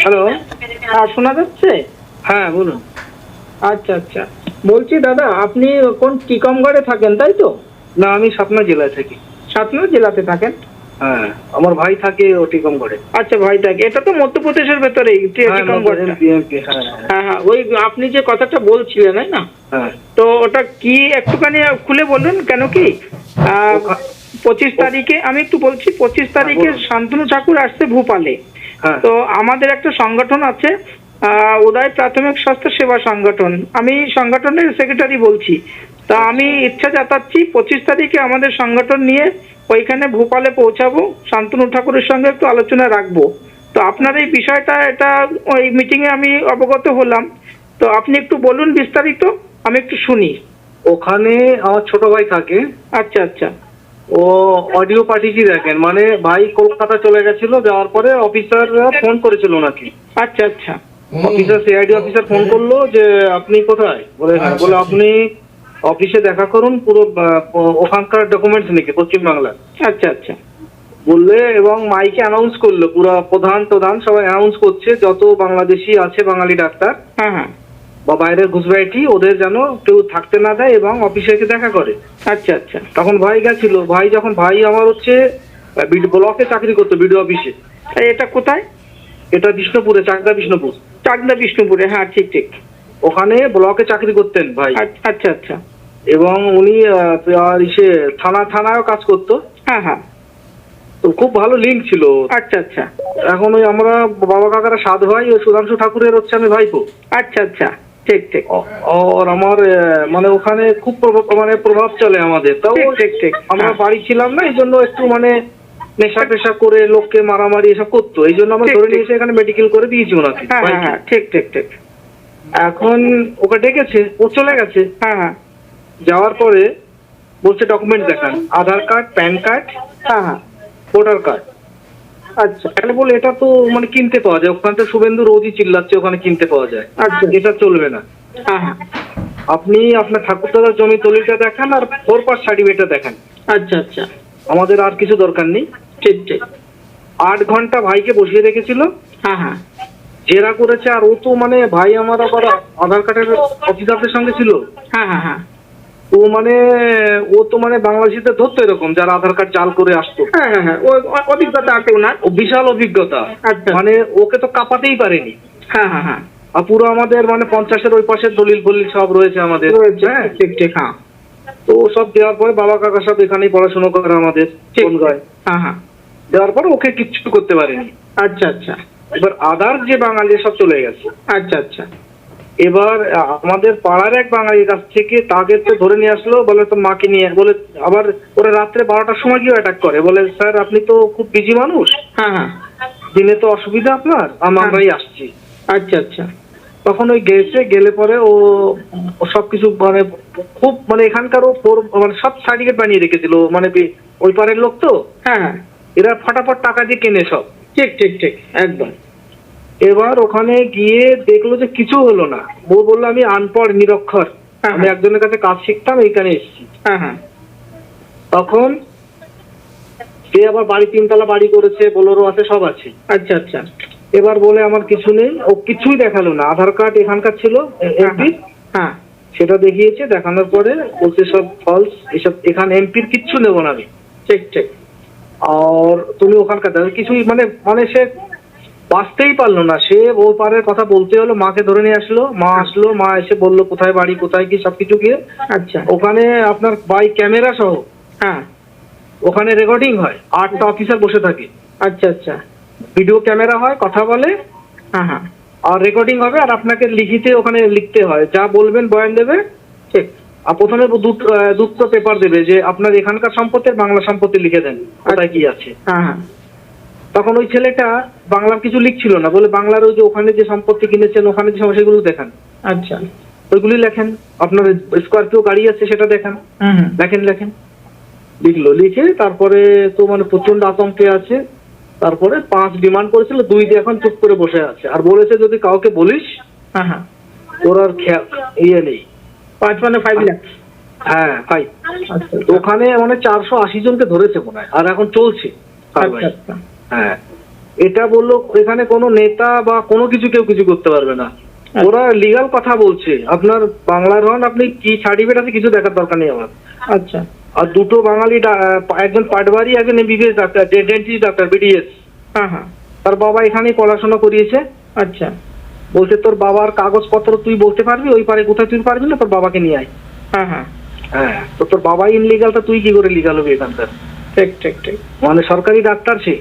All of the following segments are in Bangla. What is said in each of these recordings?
হ্যালো হ্যাঁ শোনা যাচ্ছে? হ্যাঁ বলুন। আচ্ছা আচ্ছা। বলছি দাদা আপনি কোন টিকমগড়ে থাকেন তাই তো? না আমি সাতনা জেলায় থাকি। সাতনা জেলাতে থাকেন? হ্যাঁ আমার ভাই থাকে ও টিকমগড়ে আচ্ছা ভাই থাকে। এটা তো মধ্যপ্রদেশের এমপি এমপি হ্যাঁ হ্যাঁ, হ্যাঁ হ্যাঁ। ওই আপনি যে কথাটা বলছিলেন তাই না? হ্যাঁ। তো ওটা কি একটুখানি খুলে বলুন কেন কি? আহ, পঁচিশ তারিখে আমি একটু বলছি পঁচিশ তারিখে শান্তনু ঠাকুর আসছে ভূপালে। হ্যাঁ তো আমাদের একটা সংগঠন আছে উদয় প্রাথমিক স্বাস্থ্য সেবা সংগঠন। আমি সংগঠনের সেক্রেটারি বলছি। তা আমি ইচ্ছা জাতাচ্ছি পঁচিশ তারিখে আমাদের সংগঠন নিয়ে ওইখানে ভোপালে পৌঁছাবো শান্তনু ঠাকুরের সঙ্গে একটু আলোচনা রাখব। তো আপনার এই বিষয়টা এটা ওই মিটিংয়ে আমি অবগত হলাম। তো আপনি একটু বলুন বিস্তারিত আমি একটু শুনি। ওখানে আমার ছোট ভাই থাকে। আচ্ছা আচ্ছা। ও অডিও পাঠিয়েছি দেখেন? মানে ভাই কলকাতা চলে গেছিল যাওয়ার পরে অফিসাররা ফোন করেছিল ওনাকে। আচ্ছা আচ্ছা। অফিসার সিআইডি অফিসার ফোন করল যে আপনি কোথায়? বলে হ্যাঁ বলে আপনি অফিসে দেখা করুন পুরো ওখানকার ডকুমেন্টস নিকে পশ্চিমবাংলার। আচ্ছা আচ্ছা। বললে এবং মাইকে অ্যানাউন্স করল পুরো প্রধান প্রধান সবাই অ্যানাউন্স করছে যত বাংলাদেশি আছে বাঙালি ডাক্তার হ্যাঁ হ্যাঁ। বা বাইরের ঘুষবাইটি ওদের যেন কেউ থাকতে না দেয় এবং অফিসে এসে দেখা করে। আচ্ছা আচ্ছা। তখন ভাই গেছিল। ভাই যখন ভাই আমার হচ্ছে ব্লকে চাকরি করতো বিডিও অফিসে এটা কোথায়? এটা বিষ্ণুপুরে চাকদা বিষ্ণুপুর। চাকদা বিষ্ণুপুরে হ্যাঁ ঠিক ঠিক। ওখানে ব্লকে চাকরি করতেন ভাই। আচ্ছা আচ্ছা আচ্ছা। এবং উনি ইসে থানা থানায়ও কাজ করতো। হ্যাঁ হ্যাঁ। তো খুব ভালো লিঙ্ক ছিল। আচ্ছা আচ্ছা। এখন ওই আমরা বাবা কাকারা সাধ ভাই ও সুধাংশু ঠাকুরের হচ্ছে আমি ভাইপো। আচ্ছা আচ্ছা। ঠিক ঠিক। আর আমার মানে ওখানে খুব প্রভাব মানে প্রভাব চলে আমাদের। তাও ঠিক, ঠিক। আমরা হ্যাঁ। বাড়ি ছিলাম না এই জন্য একটু মানে নেশা পেশা করে লোককে মারামারি এসব করতো। এই জন্য আমরা ধরে। নিয়ে এসে এখানে মেডিকেল করে দিয়েছি ওনাকে। হ্যাঁ হ্যাঁ হ্যাঁ। ঠিক ঠিক ঠিক। এখন ওকে ডেকেছে ও চলে গেছে। হ্যাঁ হ্যাঁ। যাওয়ার পরে বলছে ডকুমেন্ট দেখান। আধার কার্ড প্যান কার্ড হ্যাঁ হ্যাঁ। ভোটার কার্ড আচ্ছা। তাহলে বলে এটা তো মানে কিনতে পাওয়া যায়। ওখানে তো শুভেন্দু রোজই চিল্লাচ্ছে ওখানে কিনতে পাওয়া যায়। আচ্ছা। এটা চলবে না। হ্যাঁ হ্যাঁ। আপনি আপনার ঠাকুরদাদার জমি দলিলটা দেখান আর ফোর পাস সার্টিফিকেটটা দেখান। আচ্ছা আচ্ছা। আমাদের আর কিছু দরকার নেই। ঠিক ঠিক। আট ঘণ্টা ভাইকে বসিয়ে রেখেছিল। হ্যাঁ হ্যাঁ। জেরা করেছে আর ও তো মানে ভাই আমার আবার আধার কার্ডের অফিসারদের সঙ্গে ছিল। হ্যাঁ হ্যাঁ হ্যাঁ। ও মানে ও তো মানে বাংলাদেশিতে ধরতো এরকম যারা আধার কার্ড জাল করে আসতো। হ্যাঁ হ্যাঁ হ্যাঁ ও অভিজ্ঞতা আছে ওনার ও বিশাল অভিজ্ঞতা। আচ্ছা। মানে ওকে তো কাঁপাতেই পারেনি। হ্যাঁ হ্যাঁ হ্যাঁ। আর পুরো আমাদের মানে পঞ্চাশের ওই পাশের দলিল ফলিল সব রয়েছে আমাদের। রয়েছে, হ্যাঁ। ঠিক ঠিক হ্যাঁ। তো সব দেওয়ার পরে বাবা কাকা সব এখানেই পড়াশোনা করে আমাদের হ্যাঁ হ্যাঁ। দেওয়ার পরে ওকে কিচ্ছু করতে পারেনি। আচ্ছা আচ্ছা। এবার আদার যে বাঙালি সব চলে গেছে। আচ্ছা আচ্ছা। এবার আমাদের পাড়ার এক বাঙালির কাছ থেকে তাকে তো ধরে নিয়ে আসলো বলে তো মাকে নিয়ে বলে আবার ওরা রাত্রে বারোটার সময় গিয়ে অ্যাটাক করে? বলে স্যার আপনি তো খুব বিজি মানুষ। হ্যাঁ হ্যাঁ। দিনে তো অসুবিধা আপনার। আমরাই আসছি। আচ্ছা আচ্ছা। তখন ওই গেছে গেলে পরে ও সবকিছু মানে খুব মানে এখানকার ও মানে সব সার্টিফিকেট বানিয়ে রেখেছিল। মানে ওই পারের লোক তো? হ্যাঁ হ্যাঁ। এরা ফটাফট টাকা দিয়ে কেনে সব। ঠিক ঠিক ঠিক। একদম। এবার ওখানে গিয়ে দেখল যে কিছু হলো না। ও বলল আমি আনপড় নিরক্ষর। হ্যাঁ, আমি হ্যাঁ। একজনের কাছে কাজ শিখতাম এইখানে এসেছি। হ্যাঁ তখন সে আবার বাড়ি তিনতলা বাড়ি করেছে বোলেরো আছে সব আছে। আচ্ছা আচ্ছা। এবার বলে আমার কিছু নেই। ও কিছুই দেখাল না। আধার কার্ড এখানকার ছিল হ্যাঁ সেটা দেখিয়েছে দেখানোর পরে বলছে সব ফলস এসব এখানে এমপির কিচ্ছু নেব না আমি। ঠিক ঠিক। আর তুমি ওখানকার কিছুই মানে মানে সে বাঁচতেই পারল না। সে ও পারের কথা বলতে হলো মাকে ধরে নিয়ে আসলো। মা আসলো মা এসে বলল কোথায় বাড়ি কোথায় কি সবকিছু গিয়ে। আচ্ছা। ওখানে আপনার বাই ক্যামেরা সহ হ্যাঁ। ওখানে রেকর্ডিং হয়। আটটা অফিসার বসে থাকে। আচ্ছা আচ্ছা। ভিডিও ক্যামেরা হয় কথা বলে। হ্যাঁ হ্যাঁ। আর রেকর্ডিং হবে আর আপনাকে লিখিতে ওখানে লিখতে হয়। যা বলবেন বয়ান দেবে। ঠিক। আর প্রথমে দুটো পেপার দেবে যে আপনার এখানকার সম্পত্তির বাংলা সম্পত্তি লিখে দেন কোথায় কি আছে। হ্যাঁ হ্যাঁ। তখন ওই ছেলেটা বাংলার কিছু লিখছিল না বলে বাংলার ওই যে ওখানে যে সম্পত্তি কিনেছেন ওখানে যে সমস্যা সেগুলো দেখান। আচ্ছা। ওইগুলি লেখেন। আপনার স্করপিও গাড়ি আছে সেটা দেখান। লেখেন লেখেন। লিখলো লিখে তারপরে তো মানে প্রচণ্ড আতঙ্কে আছে। তারপরে পাঁচ ডিমান্ড করেছিল দুই দিয়ে এখন চুপ করে বসে আছে। আর বলেছে যদি কাউকে বলিস হ্যাঁ হ্যাঁ। তোর আর ইয়ে নেই। পাঁচ মানে ফাইভ লাখ হ্যাঁ তাই আচ্ছা। ওখানে মানে চারশো আশি জনকে ধরেছে মনে হয় আর এখন চলছে। আচ্ছা। আচ্ছা। হ্যাঁ। এটা বলল এখানে কোনো নেতা বা কোনো কিছু কেউ কিছু করতে পারবে না। ওরা লিগাল কথা বলছে। আপনার বাংলার হন আপনি কি সার্টিফিকেট আছে কিছু দেখার দরকার নেই আমার। আচ্ছা। আর দুটো বাঙালি একজন পাটবাড়ি একজন MBBS doctor dentist doctor BDS হ্যাঁ হ্যাঁ। তার বাবা এখানেই পড়াশোনা করিয়েছে। আচ্ছা। বলছে তোর বাবার কাগজপত্র তুই বলতে পারবি ওই পারে কোথায় তুই পারবি না তোর বাবাকে নিয়ে আয়। হ্যাঁ হ্যাঁ। হ্যাঁ তো তোর বাবাই ইনলিগাল তা তুই কি করে লিগাল হবি এখানকার? ঠিক ঠিক ঠিক। মানে সরকারি ডাক্তার সে।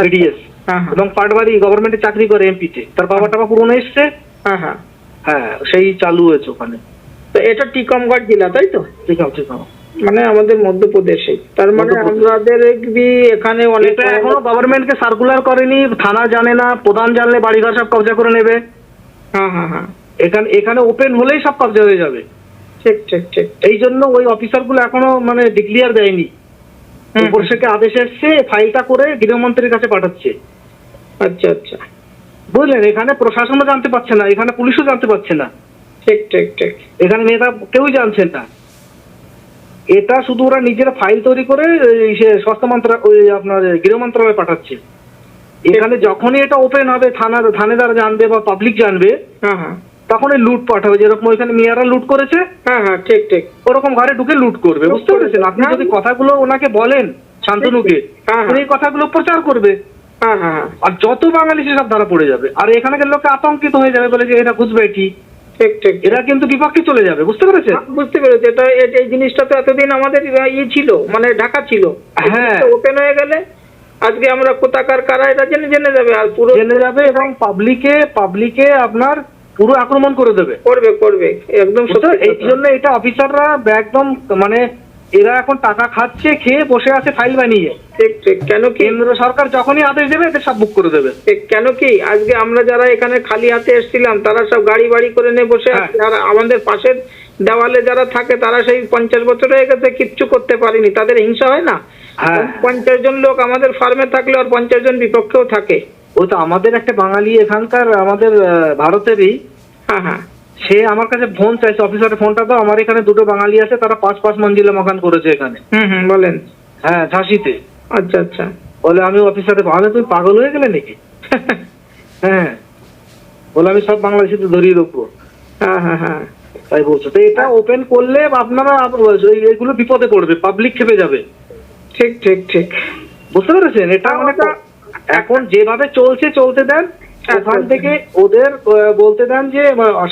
বিডিএস হ্যাঁ এবং পাটবাড়ি গভর্নমেন্টে চাকরি করে এমপিতে তার বাবা টাকা পুরনো এসছে। হ্যাঁ হ্যাঁ হ্যাঁ সেই চালু হয়েছে ওখানে। তো এটা টিকমগড় জেলা তাই তো? ঠিক আছে মানে আমাদের মধ্যপ্রদেশে। তার মানে। আমাদের এখানে অনেক এখনও গভর্নমেন্টকে সার্কুলার করেনি থানা জানে না প্রধান জানলে বাড়িঘর সব কবজা করে নেবে। হ্যাঁ হ্যাঁ হ্যাঁ। এখানে এখানে ওপেন হলেই সব কবজা হয়ে যাবে। ঠিক ঠিক ঠিক। এই জন্য ওই অফিসারগুলো এখনও মানে ডিক্লিয়ার দেয়নি। উপর থেকে আদেশ এসছে ফাইলটা করে গৃহমন্ত্রীর কাছে পাঠাচ্ছে। আচ্ছা আচ্ছা। বুঝলেন? এখানে প্রশাসনও জানতে পারছে না এখানে পুলিশও জানতে পারছে না। ঠিক ঠিক ঠিক। এখানে নেতা কেউই জানছেন না। এটা শুধু ওরা নিজেরা ফাইল তৈরি করে স্বাস্থ্য মন্ত্রণালয় ওই আপনার গৃহ মন্ত্রণালয়ে পাঠাচ্ছে। এখানে যখনই এটা ওপেন হবে থানার থানেদার জানবে বা পাবলিক জানবে হ্যাঁ হ্যাঁ। তখনই লুট পাঠাবে যেরকম ওইখানে মেয়ারা লুট করেছে। হ্যাঁ হ্যাঁ ঠিক ঠিক। ওরকম ঘরে ঢুকে লুট করবে বুঝতে পেরেছেন? আপনি যদি কথাগুলো ওনাকে বলেন শান্তনুকে হ্যাঁ, হ্যাঁ। এই কথাগুলো প্রচার করবে। হ্যাঁ হ্যাঁ হ্যাঁ। আর যত বাঙালি সেসব ধরা পড়ে যাবে। আর এখানকার লোকে আতঙ্কিত হয়ে যাবে বলে যে ঠিক ঠিক এরা কিন্তু বিপক্ষে চলে যাবে বুঝতে পেরেছেন? বুঝতে পেরেছি। এটা এটা- এই জিনিসটা তো এতদিন আমাদের ইয়ে ছিল মানে ঢাকা ছিল। হ্যাঁ। ওপেন হয়ে গেলে আজকে আমরা কোথাকার কারা এটা জেনে জেনে যাবে। আর পুরো জেনে যাবে এবং পাবলিকে পাবলিকে আপনার পুরো আক্রমণ করে দেবে। করবে করবে। একদম এই জন্য এটা অফিসাররা একদম মানে এরা এখন টাকা খাচ্ছে খেয়ে বসে আছে ফাইল বানিয়ে। ঠিক ঠিক। কেন কি? কেন্দ্র সরকার যখনই আদেশ দেবে এদের সব বুক করে দেবে। কেন কি? আজকে আমরা যারা এখানে খালি হাতে এসেছিলাম তারা সব গাড়ি বাড়ি করে নিয়ে বসে হ্যাঁ। আছে। আর আমাদের পাশের দেওয়ালে যারা থাকে তারা সেই পঞ্চাশ বছর হয়ে গেছে কিচ্ছু করতে পারেনি। তাদের হিংসা হয় না? হ্যাঁ। পঞ্চাশ জন লোক আমাদের ফার্মে থাকলে আর পঞ্চাশ জন বিপক্ষেও থাকে। ও তো আমাদের একটা বাঙালি এখানকার আমাদের ভারতেরই। হ্যাঁ হ্যাঁ। সে আমার কাছে ফোন চাইছে অফিসারের ফোনটা তো আমার এখানে দুটো বাঙালি আছে তারা পাঁচ পাঁচ মঞ্জিলে মকান করেছে এখানে। হুম হুম বলেন। হ্যাঁ ঝাঁসিতে। আচ্ছা আচ্ছা। বলে আমি অফিসারে আমি তুমি পাগল হয়ে গেলে নাকি? হ্যাঁ। বলে আমি সব বাংলাদেশিতে ধরিয়ে দেবো। হ্যাঁ হ্যাঁ হ্যাঁ। তাই বলছো। তো এটা ওপেন করলে আপনারা আপ- এগুলো বিপদে পড়বে পাবলিক খেপে যাবে। ঠিক ঠিক ঠিক। বুঝতে পেরেছেন? এটা ওটা- এখন যেভাবে চলছে চলতে দেন ওখান থেকে ওদের বলতে দেন যে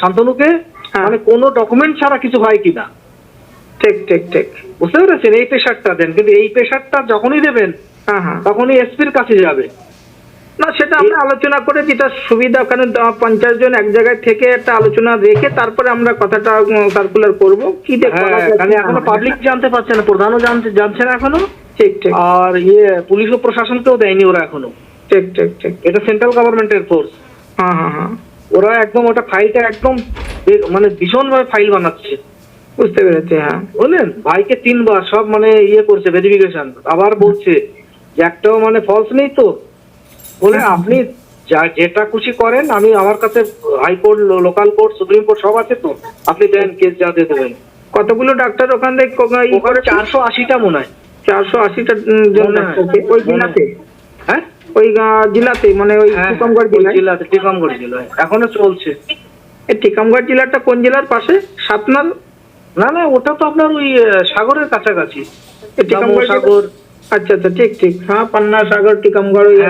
শান্তনুকে হ্যাঁ। মানে কোনো ডকুমেন্ট ছাড়া কিছু হয় কিনা ঠিক ঠিক ঠিক। বুঝতে পেরেছেন? এই প্রেশারটা দেন। কিন্তু এই প্রেশারটা যখনই দেবেন হ্যাঁ হ্যাঁ। তখনই এসপির কাছে যাবে। না সেটা আমরা আলোচনা করে যেটা সুবিধা কারণ পঞ্চাশ জন এক জায়গায় থেকে একটা আলোচনা রেখে তারপরে আমরা কথাটা সার্কুলার করব। কি না এখনও পাবলিক জানতে পারছে না প্রধানও জানতে জানছে না এখনও। ঠিক ঠিক। আর ইয়ে পুলিশ ও প্রশাসনকেও দেয়নি ওরা এখনও। ঠিক ঠিক ঠিক। এটা সেন্ট্রাল গভর্নমেন্টের ফোর্স হ্যাঁ হ্যাঁ হ্যাঁ। ওরা একদম ওটা ফাইলটা একদম মানে ভীষণ ভাবে ফাইল বানাচ্ছে। বুঝতে পেরেছি হ্যাঁ। বুঝলেন? ভাইকে তিনবার সব মানে ইয়ে করছে ভেরিফিকেশন আবার বলছে যে একটাও মানে ফলস নেই তো। বলে আপনি যা যেটা খুশি করেন আমি আমার কাছে high court local court supreme court সব আছে তো। আপনি দেন কেস যা দিয়ে দেবেন। কতগুলো ডাক্তার ওখান থেকে চারশো আশিটা মনে হয়। চারশো আশিটা জন হয়। ওই জেলাতে। হ্যাঁ? ওই জেলাতে মানে ওই হ্যাঁ, টিকমগড় জেলাতে টিকামগড় জেলায়। এখনও চলছে। এই টিকমগড় জেলাটা কোন জেলার পাশে? সাতনাল? না না ওটা তো আপনার ওই সাগরের কাছাকাছি। টিকমগড় সাগর। আচ্ছা আচ্ছা ঠিক ঠিক। হ্যাঁ পান্না সাগর টিকমগড় ওই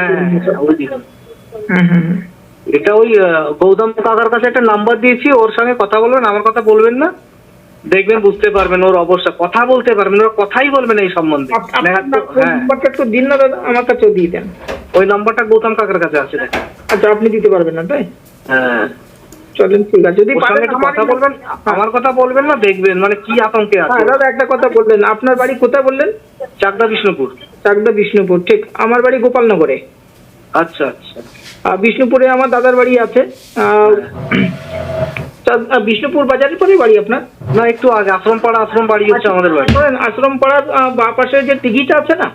হ্যাঁ হুম। এটা ওই গৌতম কাকার কাছে একটা নাম্বার দিয়েছি। ওর সঙ্গে কথা বলবেন আমার কথা বলবেন না। দেখবেন বুঝতে পারবেন ওর অবস্থা। কথা বলতে পারবেন ওরা কথাই বলবেন এই সম্বন্ধে। হ্যাঁ। নাম্বারটা একটু দিন না দাদা আমার কাছেও দিয়ে দেন। ওই নাম্বারটা গৌতম কাকার কাছে আছে আচ্ছা আপনি দিতে পারবেন না তাই? হ্যাঁ। চলেন ঠিক আছে। যদি কথা বলবেন আমার কথা বলবেন না দেখবেন মানে কি আতঙ্কে আছে। হ্যাঁ দাদা একটা কথা বললেন আপনার বাড়ি কোথায় বললেন? চাকদা বিষ্ণুপুর। চাকদা বিষ্ণুপুর ঠিক। আমার বাড়ি গোপালনগরে। আচ্ছা আচ্ছা। আর বিষ্ণুপুরে আমার দাদার বাড়ি আছে। আহ, বিষ্ণুপুর বাজারের পরে বাড়ি আপনার? না একটু আগে আশ্রম পাড়া আশ্রম বাড়ি হচ্ছে আমাদের বাড়ি? আশ্রম পাড়ার বা পাশে যে টিকিটা আছে না?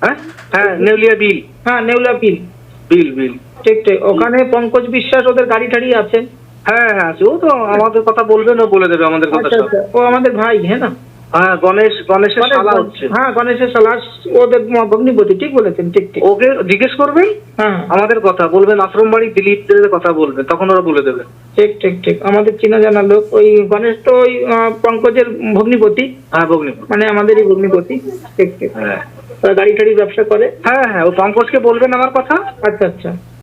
হ্যাঁ? হ্যাঁ নেউলিয়া বিল। হ্যাঁ নেউলিয়া বিল। বিল বিল। ঠিক ঠিক ওখানে পঙ্কজ বিশ্বাস ওদের গাড়ি টাড়ি আছে। হ্যাঁ হ্যাঁ আছে। ও তো আমাদের কথা বলবেন ও বলে দেবে আমাদের কথা আচ্ছা আচ্ছা ও আমাদের ভাই হ্যাঁ না? হ্যাঁ গণেশ গণেশের শালা হচ্ছে। হ্যাঁ গণেশের সালাস ওদের ভগ্নিপতি ঠিক বলেছেন ঠিক ঠিক। ওকে জিজ্ঞেস করবেন? হ্যাঁ। আমাদের কথা বলবেন আশ্রম বাড়ি দিলীপ কথা বলবেন তখন ওরা বলে দেবে। ঠিক ঠিক ঠিক। আমাদের চেনা জানা লোক ওই গণেশ তো ওই পঙ্কজের ভগ্নিপতি। হ্যাঁ বগ্নিপুর মানে আমাদেরই ভগ্নিপতি। ঠিক ঠিক। হ্যাঁ। গাড়ি টাড়ি ব্যবসা করে। হ্যাঁ হ্যাঁ ও পঙ্কজকে বলবেন আমার কথা? আচ্ছা আচ্ছা।